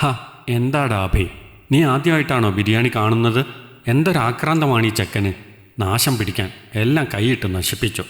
ഹ എന്താടാ അഭി? നീ ആദ്യമായിട്ടാണോ ബിരിയാണി കാണുന്നത്? എന്തൊരാക്രാന്തമാണ് ഈ ചെക്കന്? നാശം പിടിക്കാൻ എല്ലാം കൈയിട്ട് നശിപ്പിച്ചു.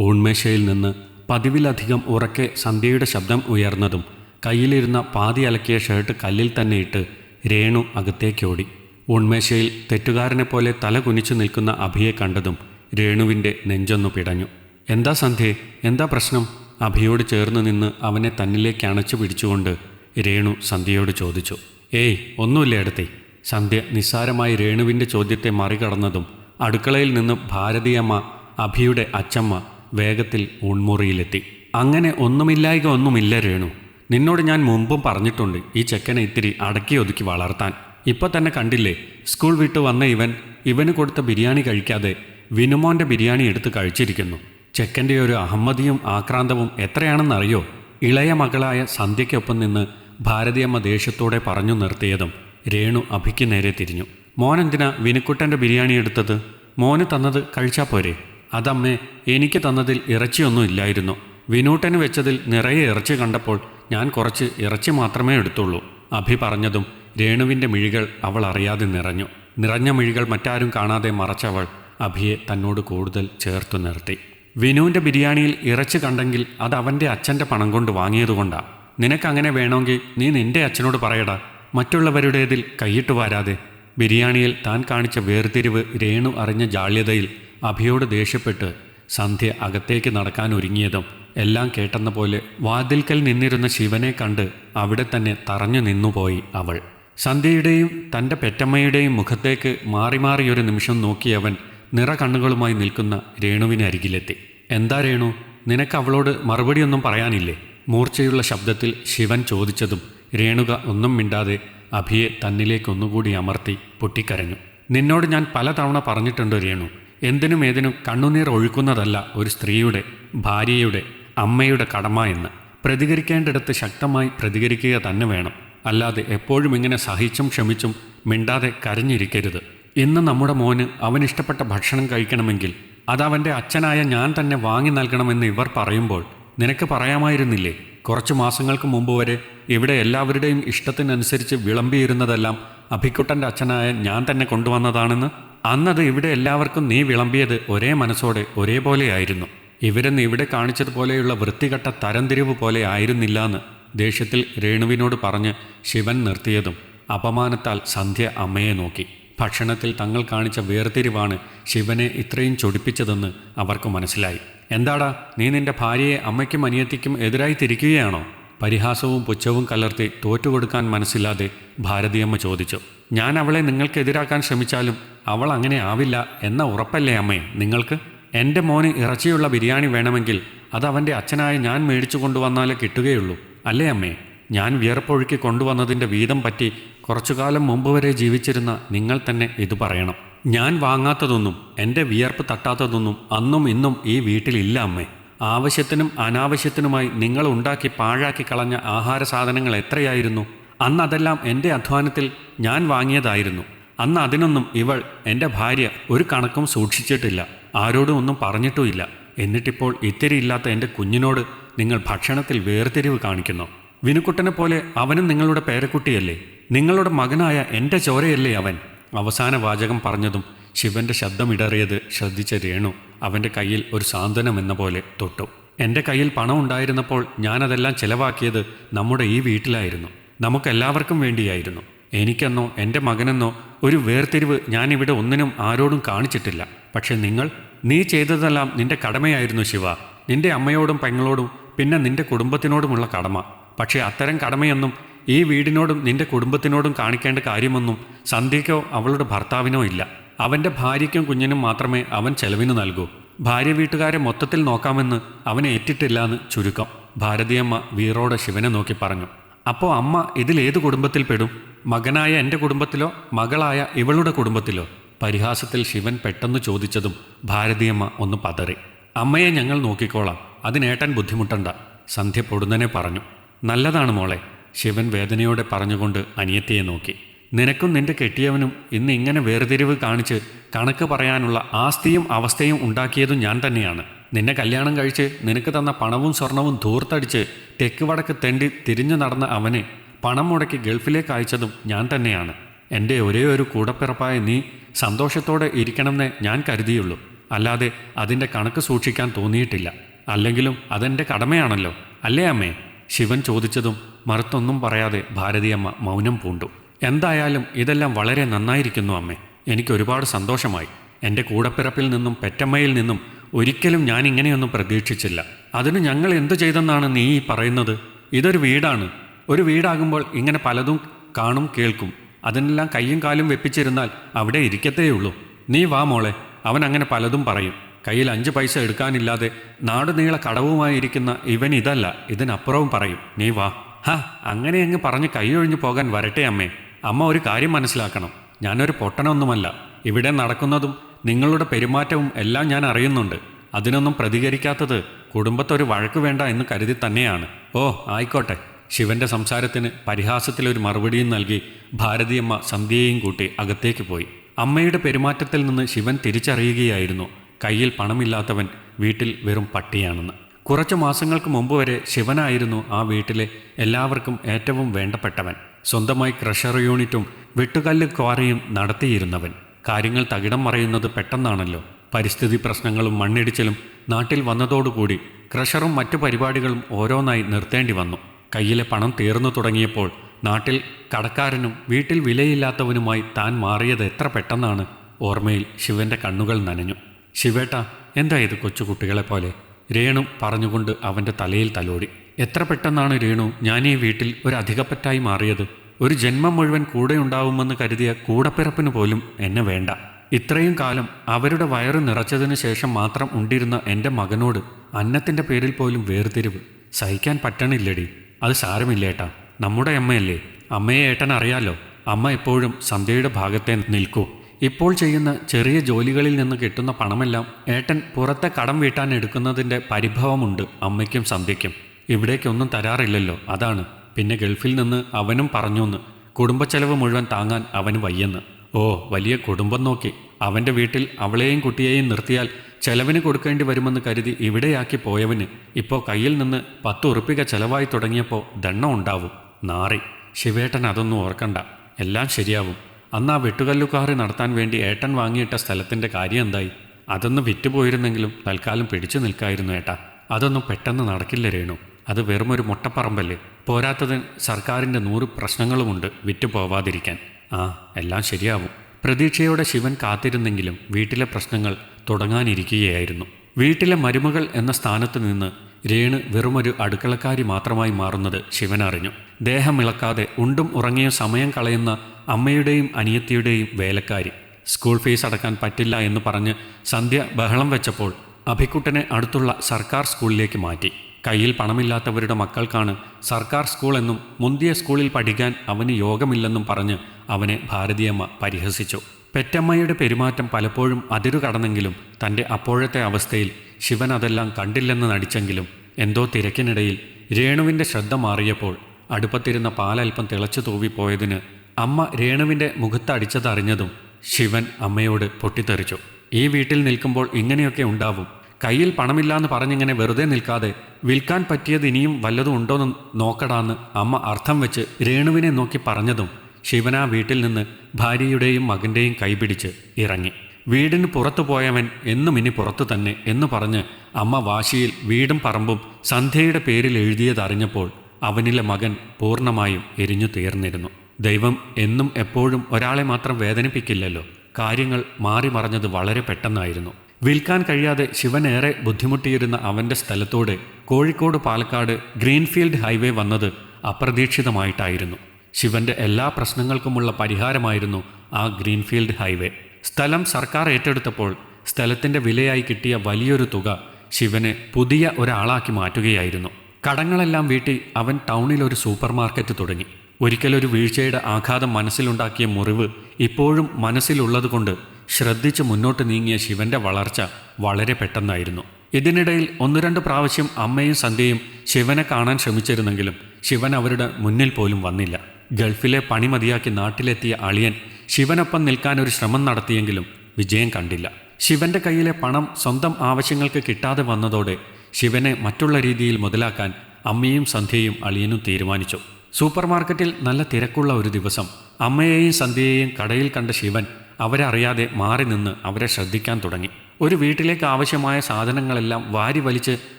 ഊൺമേശയിൽ നിന്ന് പതിവിലധികം ഉറക്കെ സന്ധ്യയുടെ ശബ്ദം ഉയർന്നതും കയ്യിലിരുന്ന പാതി അലക്കിയ ഷർട്ട് കല്ലിൽ തന്നെ ഇട്ട് രേണു അകത്തേക്കോടി. ഊൺമേശയിൽ തെറ്റുകാരനെ പോലെ തല കുനിച്ചു നിൽക്കുന്ന അഭിയെ കണ്ടതും രേണുവിന്റെ നെഞ്ചൊന്നു പിടഞ്ഞു. എന്താ സന്ധ്യേ? എന്താ പ്രശ്നം? അഭിയോട് ചേർന്ന് നിന്ന് അവനെ തന്നിലേക്ക് അണച്ചു പിടിച്ചുകൊണ്ട് രേണു സന്ധ്യയോട് ചോദിച്ചു ഏയ് ഒന്നുമില്ല അടുത്തേ സന്ധ്യ നിസ്സാരമായി രേണുവിന്റെ ചോദ്യത്തെ മറികടന്നതും അടുക്കളയിൽ നിന്ന് ഭാരതിയമ്മ അഭിയുടെ അച്ചമ്മ വേഗത്തിൽ ഊൺമുറിയിലെത്തി. അങ്ങനെ ഒന്നുമില്ലായിക ഒന്നുമില്ല രേണു. നിന്നോട് ഞാൻ മുമ്പും പറഞ്ഞിട്ടുണ്ട് ഈ ചെക്കനെ ഇത്തിരി അടക്കി ഒതുക്കി വളർത്താൻ. ഇപ്പൊ തന്നെ കണ്ടില്ലേ സ്കൂൾ വിട്ട് വന്ന ഇവൻ ഇവന് കൊടുത്ത ബിരിയാണി കഴിക്കാതെ വിനുമോന്റെ ബിരിയാണി എടുത്ത് കഴിച്ചിരിക്കുന്നു. ചെക്കന്റെ ഒരു അഹമ്മദിയും ആക്രാന്തവും എത്രയാണെന്നറിയോ? ഇളയ മകളായ സന്ധ്യയ്ക്കൊപ്പം നിന്ന് ഭാരതിയമ്മ ദേഷ്യത്തോടെ പറഞ്ഞു നിർത്തിയതും രേണു അഭിക്ക് നേരെ തിരിഞ്ഞു. മോനെന്തിനാ വിനുക്കുട്ടന്റെ ബിരിയാണി എടുത്തത്? മോന് തന്നത് കഴിച്ചാൽ പോരെ? അതമ്മേ എനിക്ക് തന്നതിൽ ഇറച്ചിയൊന്നും ഇല്ലായിരുന്നു. വിനൂട്ടന് വെച്ചതിൽ നിറയെ ഇറച്ചി കണ്ടപ്പോൾ ഞാൻ കുറച്ച് ഇറച്ചി മാത്രമേ എടുത്തുള്ളൂ. അഭി പറഞ്ഞതും രേണുവിന്റെ മിഴികൾ അവൾ അറിയാതെ നിറഞ്ഞു. നിറഞ്ഞ മിഴികൾ മറ്റാരും കാണാതെ മറച്ചവൾ അഭിയെ തന്നോട് കൂടുതൽ ചേർത്തു നിർത്തി. വിനുവിന്റെ ബിരിയാണിയിൽ ഇറച്ചി കണ്ടെങ്കിൽ അത് അവന്റെ അച്ഛന്റെ പണം കൊണ്ട് വാങ്ങിയതുകൊണ്ടാ നിനക്കങ്ങനെ വേണമെങ്കിൽ നീ നിന്റെ അച്ഛനോട് പറയടാ. മറ്റുള്ളവരുടേതിൽ കൈയിട്ട് വാരാതെ. ബിരിയാണിയിൽ താൻ കാണിച്ച വേർതിരിവ് രേണു അറിഞ്ഞ ജാള്യതയിൽ അഭിയോട് ദേഷ്യപ്പെട്ട് സന്ധ്യ അകത്തേക്ക് നടക്കാൻ ഒരുങ്ങിയതും എല്ലാം കേട്ടെന്ന പോലെ വാതിൽക്കൽ നിന്നിരുന്ന ശിവനെ കണ്ട് അവിടെ തന്നെ തറഞ്ഞു നിന്നുപോയി അവൾ. സന്ധ്യയുടെയും തന്റെ പെറ്റമ്മയുടെയും മുഖത്തേക്ക് മാറി മാറിയൊരു നിമിഷം നോക്കിയവൻ നിറ കണ്ണുകളുമായി നിൽക്കുന്ന രേണുവിന് അരികിലെത്തി. എന്താ രേണു? നിനക്ക് അവളോട് മറുപടിയൊന്നും പറയാനില്ലേ? മൂർച്ചയുള്ള ശബ്ദത്തിൽ ശിവൻ ചോദിച്ചതും രേണുക ഒന്നും മിണ്ടാതെ അഭിയെ തന്നിലേക്കൊന്നുകൂടി അമർത്തി പൊട്ടിക്കരഞ്ഞു. നിന്നോട് ഞാൻ പലതവണ പറഞ്ഞിട്ടുണ്ട് രേണു. എന്തിനും ഏതിനും കണ്ണുനീർ ഒഴുക്കുന്നതല്ല ഒരു സ്ത്രീയുടെ ഭാര്യയുടെ അമ്മയുടെ കടമ എന്ന്. പ്രതികരിക്കേണ്ടിടത്ത് ശക്തമായി പ്രതികരിക്കുക തന്നെ വേണം. അല്ലാതെ എപ്പോഴും ഇങ്ങനെ സഹിച്ചും ക്ഷമിച്ചും മിണ്ടാതെ കരഞ്ഞിരിക്കരുത്. ഇന്ന് നമ്മുടെ മോന് അവനിഷ്ടപ്പെട്ട ഭക്ഷണം കഴിക്കണമെങ്കിൽ അതവന്റെ അച്ഛനായ ഞാൻ തന്നെ വാങ്ങി നൽകണമെന്ന് ഇവർ പറയുമ്പോൾ നിനക്ക് പറയാമായിരുന്നില്ലേ? കുറച്ച് മാസങ്ങൾക്ക് മുമ്പ് വരെ ഇവിടെ എല്ലാവരുടെയും ഇഷ്ടത്തിനനുസരിച്ച് വിളമ്പിയിരുന്നതെല്ലാം അഭിക്കുട്ടന്റെ അച്ഛനായ ഞാൻ തന്നെ കൊണ്ടുവന്നതാണെന്ന് അന്നത് ഇവിടെ എല്ലാവർക്കും നീ വിളമ്പിയത് ഒരേ മനസ്സോടെ ഒരേപോലെയായിരുന്നു. ഇവരെന്ന് ഇവിടെ കാണിച്ചതുപോലെയുള്ള വൃത്തികെട്ട തരംതിരിവ് പോലെ ആയിരുന്നില്ല എന്ന് ദേഷ്യത്തിൽ രേണുവിനോട് പറഞ്ഞ് ശിവൻ നിർത്തിയതും അപമാനത്താൽ സന്ധ്യ അമ്മയെ നോക്കി. ഭക്ഷണത്തിൽ തങ്ങൾ കാണിച്ച വേർതിരിവാണ് ശിവനെ ഇത്രയും ചൊടിപ്പിച്ചതെന്ന് അവർക്ക് മനസ്സിലായി. എന്താടാ നീ നിന്റെ ഭാര്യയെ അമ്മയ്ക്കും അനിയത്തിക്കും എതിരായി തിരിക്കുകയാണോ? പരിഹാസവും പുച്ഛവും കലർത്തി തോറ്റുകൊടുക്കാൻ മനസ്സില്ലാതെ ഭാരതിയമ്മ ചോദിച്ചു. ഞാൻ അവളെ നിങ്ങൾക്കെതിരാക്കാൻ ശ്രമിച്ചാലും അവൾ അങ്ങനെ ആവില്ല എന്ന ഉറപ്പല്ലേ അമ്മേ നിങ്ങൾക്ക്? എന്റെ മോന് ഇറച്ചിയുള്ള ബിരിയാണി വേണമെങ്കിൽ അത് അവന്റെ അച്ഛനായ ഞാൻ മേടിച്ചു കൊണ്ടുവന്നാലേ കിട്ടുകയുള്ളൂ. അല്ലേ അമ്മേ? ഞാൻ വിയർപ്പൊഴുക്കി കൊണ്ടുവന്നതിന്റെ വീതം പറ്റി കുറച്ചു കാലം മുമ്പ് വരെ ജീവിച്ചിരുന്ന നിങ്ങൾ തന്നെ ഇത് പറയണം. ഞാൻ വാങ്ങാത്തതൊന്നും എന്റെ വിയർപ്പ് തട്ടാത്തതൊന്നും അന്നും ഇന്നും ഈ വീട്ടിലില്ല അമ്മേ. ആവശ്യത്തിനും അനാവശ്യത്തിനുമായി നിങ്ങൾ ഉണ്ടാക്കി പാഴാക്കി കളഞ്ഞ ആഹാര സാധനങ്ങൾ എത്രയായിരുന്നു? അന്ന് അതെല്ലാം എന്റെ അധ്വാനത്തിൽ ഞാൻ വാങ്ങിയതായിരുന്നു. അന്ന് അതിനൊന്നും ഇവൾ എന്റെ ഭാര്യ ഒരു കണക്കും സൂക്ഷിച്ചിട്ടില്ല. ആരോടും ഒന്നും പറഞ്ഞിട്ടുമില്ല. എന്നിട്ടിപ്പോൾ ഇല്ലാത്ത എന്റെ കുഞ്ഞിനോട് നിങ്ങൾ ഭക്ഷണത്തിൽ വേർതിരിവ് കാണിക്കുന്നു. വിനുക്കുട്ടനെ പോലെ അവനും നിങ്ങളുടെ പേരക്കുട്ടിയല്ലേ? നിങ്ങളുടെ മകനായ എന്റെ ചോരയല്ലേ അവൻ? അവസാന വാചകം പറഞ്ഞതും ശിവന്റെ ശബ്ദമിടറിയത് ശ്രദ്ധിച്ച രേണു അവന്റെ കയ്യിൽ ഒരു സാന്ത്വനം എന്ന പോലെ തൊട്ടു. എന്റെ കയ്യിൽ പണം ഉണ്ടായിരുന്നപ്പോൾ ഞാനതെല്ലാം ചെലവാക്കിയത് നമ്മുടെ ഈ വീട്ടിലായിരുന്നു. നമുക്കെല്ലാവർക്കും വേണ്ടിയായിരുന്നു. എനിക്കെന്നോ എന്റെ മകനെന്നോ ഒരു വേർതിരിവ് ഞാനിവിടെ ഒന്നിനും ആരോടും കാണിച്ചിട്ടില്ല. പക്ഷെ നിങ്ങൾ നീ ചെയ്തതെല്ലാം നിന്റെ കടമയായിരുന്നു ശിവ. നിന്റെ അമ്മയോടും പെങ്ങളോടും പിന്നെ നിന്റെ കുടുംബത്തിനോടുമുള്ള കടമ. പക്ഷേ അത്തരം കടമയൊന്നും ഈ വീടിനോടും നിന്റെ കുടുംബത്തിനോടും കാണിക്കേണ്ട കാര്യമൊന്നും സന്ധ്യയ്ക്കോ അവളുടെ ഭർത്താവിനോ ഇല്ല. അവന്റെ ഭാര്യയ്ക്കും കുഞ്ഞിനും മാത്രമേ അവൻ ചെലവിന് നൽകൂ. ഭാര്യ വീട്ടുകാരെ മൊത്തത്തിൽ നോക്കാമെന്ന് അവനെ ഏറ്റിട്ടില്ല എന്ന് ചുരുക്കം. ഭാരതിയമ്മ വീറോടെ ശിവനെ നോക്കി പറഞ്ഞു. അപ്പോൾ അമ്മ ഇതിലേത് കുടുംബത്തിൽ പെടും? മകനായ എന്റെ കുടുംബത്തിലോ മകളായ ഇവളുടെ കുടുംബത്തിലോ? പരിഹാസത്തിൽ ശിവൻ പെട്ടെന്ന് ചോദിച്ചതും ഭാരതിയമ്മ ഒന്ന് പതറി. അമ്മയെ ഞങ്ങൾ നോക്കിക്കോളാം. അതിനേട്ടൻ ബുദ്ധിമുട്ടണ്ട സന്ധ്യ പൊടുന്നനെ പറഞ്ഞു. നല്ലതാണ് മോളെ. ശിവൻ വേദനയോടെ പറഞ്ഞുകൊണ്ട് അനിയത്തിയെ നോക്കി. നിനക്കും നിന്റെ കെട്ടിയവനും ഇന്ന് ഇങ്ങനെ വേർതിരിവ് കാണിച്ച് കണക്ക് പറയാനുള്ള ആസ്തിയും അവസ്ഥയും ഉണ്ടാക്കിയതും ഞാൻ തന്നെയാണ്. നിന്നെ കല്യാണം കഴിച്ച് നിനക്ക് തന്ന പണവും സ്വർണവും ധൂർത്തടിച്ച് തെക്ക് വടക്ക് തെണ്ടി തിരിഞ്ഞു നടന്ന അവനെ പണം മുടക്കി ഗൾഫിലേക്ക് അയച്ചതും ഞാൻ തന്നെയാണ്. എന്റെ ഒരേ ഒരു കൂടപ്പിറപ്പായ നീ സന്തോഷത്തോടെ ഇരിക്കണമെന്നേ ഞാൻ കരുതിയുള്ളൂ. അല്ലാതെ അതിന്റെ കണക്ക് സൂക്ഷിക്കാൻ തോന്നിയിട്ടില്ല. അല്ലെങ്കിലും അതെന്റെ കടമയാണല്ലോ. അല്ലേ അമ്മേ? ശിവൻ ചോദിച്ചതും മറുത്തൊന്നും പറയാതെ ഭാരതിയമ്മ മൗനം പൂണ്ടു. എന്തായാലും ഇതെല്ലാം വളരെ നന്നായിരിക്കുന്നു അമ്മേ. എനിക്ക് ഒരുപാട് സന്തോഷമായി. എന്റെ കൂടപ്പിറപ്പിൽ നിന്നും പെറ്റമ്മയിൽ നിന്നും ഒരിക്കലും ഞാൻ ഇങ്ങനെയൊന്നും പ്രതീക്ഷിച്ചില്ല. അതിന് ഞങ്ങൾ എന്തു ചെയ്തെന്നാണ് നീ പറയുന്നത്? ഇതൊരു വീടാണ്. ഒരു വീടാകുമ്പോൾ ഇങ്ങനെ പലതും കാണും കേൾക്കും. അതിനെല്ലാം കയ്യും കാലും വെപ്പിച്ചിരുന്നാൽ അവിടെ ഇരിക്കത്തേയുള്ളൂ. നീ വാ മോളെ. അവൻ അങ്ങനെ പലതും പറയും. കയ്യിൽ അഞ്ച് പൈസ എടുക്കാനില്ലാതെ നാട് നീള കടവുമായിരിക്കുന്ന ഇവൻ ഇതല്ല ഇതിനപ്പുറവും പറയും നീ വാ. ഹാ അങ്ങനെ അങ്ങ് പറഞ്ഞ് കൈയൊഴിഞ്ഞു പോകാൻ വരട്ടെ അമ്മേ. അമ്മ ഒരു കാര്യം മനസ്സിലാക്കണം. ഞാനൊരു പൊട്ടനൊന്നുമല്ല. ഇവിടെ നടക്കുന്നതും നിങ്ങളുടെ പെരുമാറ്റവും എല്ലാം ഞാൻ അറിയുന്നുണ്ട്. അതിനൊന്നും പ്രതികരിക്കാത്തത് കുടുംബത്തൊരു വഴക്ക് വേണ്ട എന്ന് കരുതി തന്നെയാണ്. ഓ ആയിക്കോട്ടെ. ശിവന്റെ സംസാരത്തിന് പരിഹാസത്തിലൊരു മറുപടിയും നൽകി ഭാരതിയമ്മ സന്ധ്യയെയും കൂട്ടി അകത്തേക്ക് പോയി. അമ്മയുടെ പെരുമാറ്റത്തിൽ നിന്ന് ശിവൻ തിരിച്ചറിയുകയായിരുന്നു. കയ്യിൽ പണമില്ലാത്തവൻ വീട്ടിൽ വെറും പട്ടിയാണെന്ന്. കുറച്ചു മാസങ്ങൾക്ക് മുമ്പ് വരെ ശിവനായിരുന്നു ആ വീട്ടിലെ എല്ലാവർക്കും ഏറ്റവും വേണ്ടപ്പെട്ടവൻ. സ്വന്തമായി ക്രഷർ യൂണിറ്റും വെട്ടുകല്ല് ക്വാറിയും നടത്തിയിരുന്നവൻ. കാര്യങ്ങൾ തകിടം മറയുന്നത് പെട്ടെന്നാണല്ലോ. പരിസ്ഥിതി പ്രശ്നങ്ങളും മണ്ണിടിച്ചിലും നാട്ടിൽ വന്നതോടുകൂടി ക്രഷറും മറ്റു പരിപാടികളും ഓരോന്നായി നിർത്തേണ്ടി വന്നു. കയ്യിലെ പണം തീർന്നു തുടങ്ങിയപ്പോൾ നാട്ടിൽ കടക്കാരനും വീട്ടിൽ വിലയില്ലാത്തവനുമായി താൻ മാറിയത് എത്ര പെട്ടെന്നാണ് ഓർമ്മയിൽ ശിവന്റെ കണ്ണുകൾ നനഞ്ഞു. ശിവേട്ട എന്താ ഇത് കൊച്ചു കുട്ടികളെ പോലെ? രേണു പറഞ്ഞുകൊണ്ട് അവന്റെ തലയിൽ തലോടി. എത്ര പെട്ടെന്നാണ് രേണു ഞാൻ ഈ വീട്ടിൽ ഒരു അധികപ്പറ്റായി മാറിയത്? ഒരു ജന്മം മുഴുവൻ കൂടെ ഉണ്ടാവുമെന്ന് കരുതിയ കൂടപ്പിറപ്പിന് പോലും എന്നെ വേണ്ട. ഇത്രയും കാലം അവരുടെ വയറ് നിറച്ചതിന് ശേഷം മാത്രം ഉണ്ടിരുന്ന എന്റെ മകനോട് അന്നത്തിന്റെ പേരിൽ പോലും വേർതിരിവ്. സഹിക്കാൻ പറ്റണില്ലടി. അത് സാരമില്ലേട്ടാ. നമ്മുടെ അമ്മയല്ലേ? അമ്മയെ ഏട്ടൻ അറിയാലോ അമ്മ എപ്പോഴും സന്ധ്യയുടെ ഭാഗത്തെ നിൽക്കൂ. ഇപ്പോൾ ചെയ്യുന്ന ചെറിയ ജോലികളിൽ നിന്ന് കിട്ടുന്ന പണമെല്ലാം ഏട്ടൻ പുറത്തെ കടം വീട്ടാൻ എടുക്കുന്നതിന്റെ പരിഭവമുണ്ട് അമ്മയ്ക്കും സന്ധ്യയ്ക്കും. ഇവിടേക്കൊന്നും തരാറില്ലല്ലോ അതാണ്. പിന്നെ ഗൾഫിൽ നിന്ന് അവനും പറഞ്ഞുന്ന് കുടുംബച്ചെലവ് മുഴുവൻ താങ്ങാൻ അവന് വയ്യെന്ന്. ഓ വലിയ കുടുംബം നോക്കി. അവന്റെ വീട്ടിൽ അവളെയും കുട്ടിയെയും നിർത്തിയാൽ ചെലവിന് കൊടുക്കേണ്ടി വരുമെന്ന് കരുതി ഇവിടെയാക്കി പോയവന് ഇപ്പോൾ കയ്യിൽ നിന്ന് പത്ത് ഉറുപ്പിക ചെലവായി തുടങ്ങിയപ്പോൾ ദണ്ണം ഉണ്ടാവും നാറി. ശിവേട്ടൻ അതൊന്നും ഓർക്കണ്ട. എല്ലാം ശരിയാവും. അന്ന് ആ വെട്ടുകല്ലുകാറി നടത്താൻ വേണ്ടി ഏട്ടൻ വാങ്ങിയിട്ട സ്ഥലത്തിന്റെ കാര്യം എന്തായി? അതൊന്ന് വിറ്റുപോയിരുന്നെങ്കിലും തൽക്കാലം പിടിച്ചു നിൽക്കായിരുന്നു ഏട്ടാ. അതൊന്നും പെട്ടെന്ന് നടക്കില്ല രേണു. അത് വെറുമൊരു മുട്ടപ്പറമ്പല്ലേ? പോരാത്തതിന് സർക്കാരിന്റെ നൂറ് പ്രശ്നങ്ങളുമുണ്ട് വിറ്റു പോവാതിരിക്കാൻ ആ എല്ലാം ശരിയാവും. പ്രതീക്ഷയോടെ ശിവൻ കാത്തിരുന്നെങ്കിലും വീട്ടിലെ പ്രശ്നങ്ങൾ തുടങ്ങാനിരിക്കുകയായിരുന്നു. വീട്ടിലെ മരുമകൾ എന്ന സ്ഥാനത്ത് നിന്ന് രേണു വെറുമൊരു അടുക്കളക്കാരി മാത്രമായി മാറുന്നത് ശിവൻ അറിഞ്ഞു ദേഹമിളക്കാതെ ഉണ്ടും ഉറങ്ങിയ സമയം കളയുന്ന അമ്മയുടെയും അനിയത്തിയുടെയും വേലക്കാരി. സ്കൂൾ ഫീസ് അടക്കാൻ പറ്റില്ല എന്ന് പറഞ്ഞ് സന്ധ്യ ബഹളം വെച്ചപ്പോൾ അഭിക്കുട്ടനെ അടുത്തുള്ള സർക്കാർ സ്കൂളിലേക്ക് മാറ്റി. കയ്യിൽ പണമില്ലാത്തവരുടെ മക്കൾക്കാണ് സർക്കാർ സ്കൂൾ എന്നും മുന്തിയ സ്കൂളിൽ പഠിക്കാൻ അവന് യോഗമില്ലെന്നും പറഞ്ഞ് അവനെ ഭാരതിയമ്മ പരിഹസിച്ചു. പെറ്റമ്മയുടെ പെരുമാറ്റം പലപ്പോഴും അതിരു കടന്നെങ്കിലും തന്റെ അപ്പോഴത്തെ അവസ്ഥയിൽ ശിവൻ അതെല്ലാം കണ്ടില്ലെന്ന് നടിച്ചെങ്കിലും എന്തോ തിരക്കിനിടയിൽ രേണുവിന്റെ ശ്രദ്ധ മാറിയപ്പോൾ അടുപ്പത്തിരുന്ന പാലൽപ്പം തിളച്ചു തൂവിപ്പോയതിന് അമ്മ രേണുവിന്റെ മുഖത്തടിച്ചതറിഞ്ഞതും ശിവൻ അമ്മയോട് പൊട്ടിത്തെറിച്ചു. ഈ വീട്ടിൽ നിൽക്കുമ്പോൾ ഇങ്ങനെയൊക്കെ ഉണ്ടാവും. കയ്യിൽ പണമില്ലാന്ന് പറഞ്ഞിങ്ങനെ വെറുതെ നിൽക്കാതെ വിൽക്കാൻ പറ്റിയത് ഇനിയും വല്ലതും ഉണ്ടോന്ന് നോക്കടാന്ന് അമ്മ അർത്ഥം വെച്ച് രേണുവിനെ നോക്കി പറഞ്ഞതും ശിവൻ ആ വീട്ടിൽ നിന്ന് ഭാര്യയുടെയും മകന്റെയും കൈപിടിച്ച് ഇറങ്ങി. വീടിന് പുറത്തു പോയവൻ എന്നും ഇനി പുറത്തു തന്നെ എന്ന് പറഞ്ഞ് അമ്മ വാശിയിൽ വീടും പറമ്പും സന്ധ്യയുടെ പേരിൽ എഴുതിയതറിഞ്ഞപ്പോൾ അവനിലെ മകൻ പൂർണമായും എരിഞ്ഞു തീർന്നിരുന്നു. ദൈവം എന്നും എപ്പോഴും ഒരാളെ മാത്രം വേദനിപ്പിക്കില്ലല്ലോ. കാര്യങ്ങൾ മാറി മറഞ്ഞത് വളരെ പെട്ടെന്നായിരുന്നു. വിൽക്കാൻ കഴിയാതെ ശിവൻ ഏറെ ബുദ്ധിമുട്ടിയിരുന്ന അവന്റെ സ്ഥലത്തോട് കോഴിക്കോട് പാലക്കാട് ഗ്രീൻഫീൽഡ് ഹൈവേ വന്നത് അപ്രതീക്ഷിതമായിട്ടായിരുന്നു. ശിവന്റെ എല്ലാ പ്രശ്നങ്ങൾക്കുമുള്ള പരിഹാരമായിരുന്നു ആ ഗ്രീൻഫീൽഡ് ഹൈവേ. സ്ഥലം സർക്കാർ ഏറ്റെടുത്തപ്പോൾ സ്ഥലത്തിന്റെ വിലയായി കിട്ടിയ വലിയൊരു തുക ശിവനെ പുതിയ ഒരാളാക്കി മാറ്റുകയായിരുന്നു. കടങ്ങളെല്ലാം വീട്ടി അവൻ ടൗണിൽ ഒരു സൂപ്പർ മാർക്കറ്റ് തുടങ്ങി. ഒരിക്കലൊരു വീഴ്ചയുടെ ആഘാതം മനസ്സിലുണ്ടാക്കിയ മുറിവ് ഇപ്പോഴും മനസ്സിലുള്ളതുകൊണ്ട് ശ്രദ്ധിച്ച് മുന്നോട്ട് നീങ്ങിയ ശിവന്റെ വളർച്ച വളരെ പെട്ടെന്നായിരുന്നു. ഇതിനിടയിൽ ഒന്നു രണ്ട് പ്രാവശ്യം അമ്മയും സന്ധ്യയും ശിവനെ കാണാൻ ശ്രമിച്ചിരുന്നെങ്കിലും ശിവൻ അവരുടെ മുന്നിൽ പോലും വന്നില്ല. ഗൾഫിലെ പണി മതിയാക്കി നാട്ടിലെത്തിയ അളിയൻ ശിവനൊപ്പം നിൽക്കാൻ ഒരു ശ്രമം നടത്തിയെങ്കിലും വിജയം കണ്ടില്ല. ശിവന്റെ കയ്യിലെ പണം സ്വന്തം ആവശ്യങ്ങൾക്ക് കിട്ടാതെ വന്നതോടെ ശിവനെ മറ്റുള്ള രീതിയിൽ മുതലാക്കാൻ അമ്മയും സന്ധ്യയും അളിയനും തീരുമാനിച്ചു. സൂപ്പർ മാർക്കറ്റിൽ നല്ല തിരക്കുള്ള ഒരു ദിവസം അമ്മയെയും സന്ധ്യയെയും കടയിൽ കണ്ട ശിവൻ അവരെ അറിയാതെ മാറി നിന്ന് അവരെ ശ്രദ്ധിക്കാൻ തുടങ്ങി. ഒരു വീട്ടിലേക്ക് ആവശ്യമായ സാധനങ്ങളെല്ലാം വാരി വലിച്ച്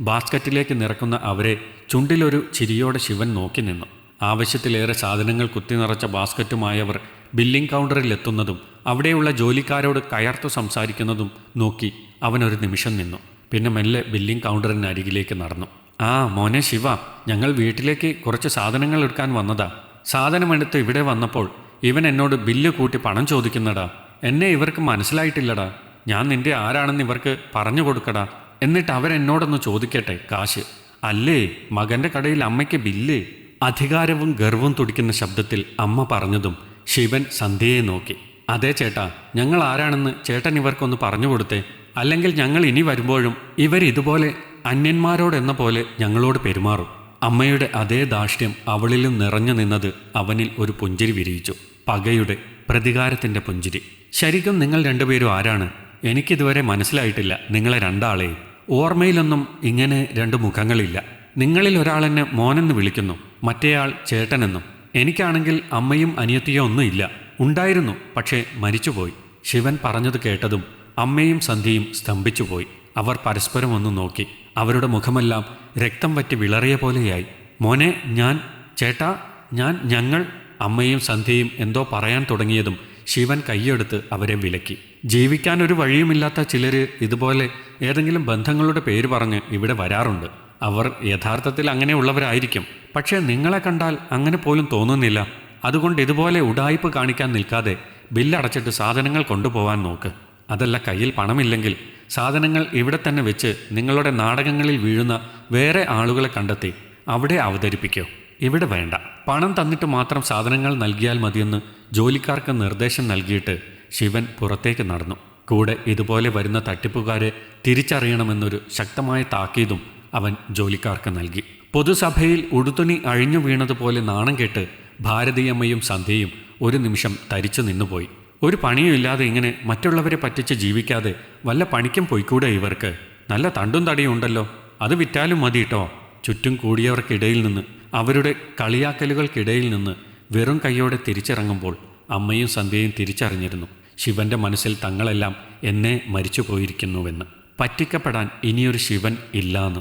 ബാസ്ക്കറ്റിലേക്ക് നിറക്കുന്ന അവരെ ചുണ്ടിലൊരു ചിരിയോടെ ശിവൻ നോക്കി നിന്നു. ആവശ്യത്തിലേറെ സാധനങ്ങൾ കുത്തി നിറച്ച ബാസ്ക്കറ്റുമായവർ ബില്ലിംഗ് കൗണ്ടറിൽ എത്തുന്നതും അവിടെയുള്ള ജോലിക്കാരോട് കയർത്തു സംസാരിക്കുന്നതും നോക്കി അവനൊരു നിമിഷം നിന്നു. പിന്നെ മെല്ലെ ബില്ലിംഗ് കൗണ്ടറിന് അരികിലേക്ക് നടന്നു. ആ മോനെ ശിവ ഞങ്ങൾ വീട്ടിലേക്ക് കുറച്ച് സാധനങ്ങൾ എടുക്കാൻ വന്നതാ. സാധനമെടുത്ത് ഇവിടെ വന്നപ്പോൾ ഇവൻ എന്നോട് ബില്ല് കൂട്ടി പണം ചോദിക്കുന്നടാ. എന്നെ ഇവർക്ക് മനസ്സിലായിട്ടില്ലടാ. ഞാൻ നിന്റെ ആരാണെന്ന് ഇവർക്ക് പറഞ്ഞു കൊടുക്കടാ. എന്നിട്ട് അവരെന്നോടൊന്ന് ചോദിക്കട്ടെ കാശ്. അല്ലേ മകന്റെ കടയിൽ അമ്മയ്ക്ക് ബില്ല് അധികാരവും ഗർവവും തുടിക്കുന്ന ശബ്ദത്തിൽ അമ്മ പറഞ്ഞതും ശിവൻ സന്ധ്യയെ നോക്കി. അതേ ചേട്ടാ ഞങ്ങൾ ആരാണെന്ന് ചേട്ടൻ ഇവർക്കൊന്ന് പറഞ്ഞു കൊടുത്തേ. അല്ലെങ്കിൽ ഞങ്ങൾ ഇനി വരുമ്പോഴും ഇവർ ഇതുപോലെ അന്യന്മാരോടെന്ന പോലെ ഞങ്ങളോട് പെരുമാറും. അമ്മയുടെ അതേ ധാർഷ്ട്യം അവളിലും നിറഞ്ഞു നിന്നത് അവനിൽ ഒരു പുഞ്ചിരി വിരിയിച്ചു. പകയുടെ പ്രതികാരത്തിന്റെ പുഞ്ചിരി. ശരിക്കും നിങ്ങൾ രണ്ടുപേരും ആരാണ്? എനിക്കിതുവരെ മനസ്സിലായിട്ടില്ല നിങ്ങളെ രണ്ടാളെയും. ഓർമ്മയിലൊന്നും ഇങ്ങനെ രണ്ട് മുഖങ്ങളില്ല. നിങ്ങളിൽ ഒരാളെന്നെ മോനെന്ന് വിളിക്കുന്നു മറ്റേയാൾ ചേട്ടനെന്നും. എനിക്കാണെങ്കിൽ അമ്മയും അനിയത്തിയോ ഒന്നുമില്ല ഉണ്ടായിരുന്നു പക്ഷേ മരിച്ചുപോയി. ശിവൻ പറഞ്ഞത് കേട്ടതും അമ്മയും സന്ധ്യയും സ്തംഭിച്ചുപോയി. അവർ പരസ്പരം ഒന്ന് നോക്കി. അവരുടെ മുഖമെല്ലാം രക്തം വറ്റി വിളറിയ പോലെയായി. മോനെ ഞാൻ ചേട്ടാ ഞാൻ ഞങ്ങൾ അമ്മയും സന്ധ്യയും എന്തോ പറയാൻ തുടങ്ങിയതും ശിവൻ കൈയെടുത്ത് അവരെ വിലക്കി. ജീവിക്കാൻ ഒരു വഴിയുമില്ലാത്ത ചിലര് ഇതുപോലെ ഏതെങ്കിലും ബന്ധങ്ങളുടെ പേര് പറഞ്ഞ് ഇവിടെ വരാറുണ്ട്. അവർ യഥാർത്ഥത്തിൽ അങ്ങനെയുള്ളവരായിരിക്കും പക്ഷേ നിങ്ങളെ കണ്ടാൽ അങ്ങനെ പോലും തോന്നുന്നില്ല. അതുകൊണ്ട് ഇതുപോലെ ഉടായ്പ് കാണിക്കാൻ നിൽക്കാതെ ബില്ലടച്ചിട്ട് സാധനങ്ങൾ കൊണ്ടുപോവാൻ നോക്ക്. അതല്ല കയ്യിൽ പണമില്ലെങ്കിൽ സാധനങ്ങൾ ഇവിടെ തന്നെ വെച്ച് നിങ്ങളുടെ നാടകങ്ങളിൽ വീഴുന്ന വേറെ ആളുകളെ കണ്ടെത്തി അവിടെ അവതരിപ്പിക്കോ. ഇവിടെ വേണ്ട. പണം തന്നിട്ട് മാത്രം സാധനങ്ങൾ നൽകിയാൽ മതിയെന്ന് ജോലിക്കാർക്ക് നിർദ്ദേശം നൽകിയിട്ട് ശിവൻ പുറത്തേക്ക് നടന്നു. കൂടെ ഇതുപോലെ വരുന്ന തട്ടിപ്പുകാരെ തിരിച്ചറിയണമെന്നൊരു ശക്തമായ താക്കീതും അവൻ ജോലിക്കാർക്ക് നൽകി. പൊതുസഭയിൽ ഉടുതുണി അഴിഞ്ഞു വീണതുപോലെ നാണം കേട്ട് ഭാരതീയമ്മയും സന്ധ്യയും ഒരു നിമിഷം തരിച്ചു നിന്നുപോയി. ഒരു പണിയും ഇല്ലാതെ ഇങ്ങനെ മറ്റുള്ളവരെ പറ്റിച്ച് ജീവിക്കാതെ വല്ല പണിക്കും പോയിക്കൂടെ ഇവർക്ക്? നല്ല തണ്ടും തടിയും ഉണ്ടല്ലോ. അത് വിറ്റാലും മതി കേട്ടോ ചുറ്റും കൂടിയവർക്കിടയിൽ നിന്ന് അവരുടെ കളിയാക്കലുകൾക്കിടയിൽ നിന്ന് വെറും കൈയോടെ തിരിച്ചിറങ്ങുമ്പോൾ അമ്മയും സന്ധ്യയും തിരിച്ചറിഞ്ഞിരുന്നു ശിവന്റെ മനസ്സിൽ തങ്ങളെല്ലാം എന്നെ മരിച്ചു പോയിരിക്കുന്നുവെന്ന്. പറ്റിക്കപ്പെടാൻ ഇനിയൊരു ശിവൻ ഇല്ലാന്ന്.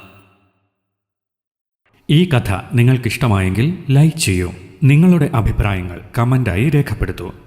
ഈ കഥ നിങ്ങൾക്കിഷ്ടമായെങ്കിൽ ലൈക്ക് ചെയ്യൂ. നിങ്ങളുടെ അഭിപ്രായങ്ങൾ കമന്റായി രേഖപ്പെടുത്തൂ.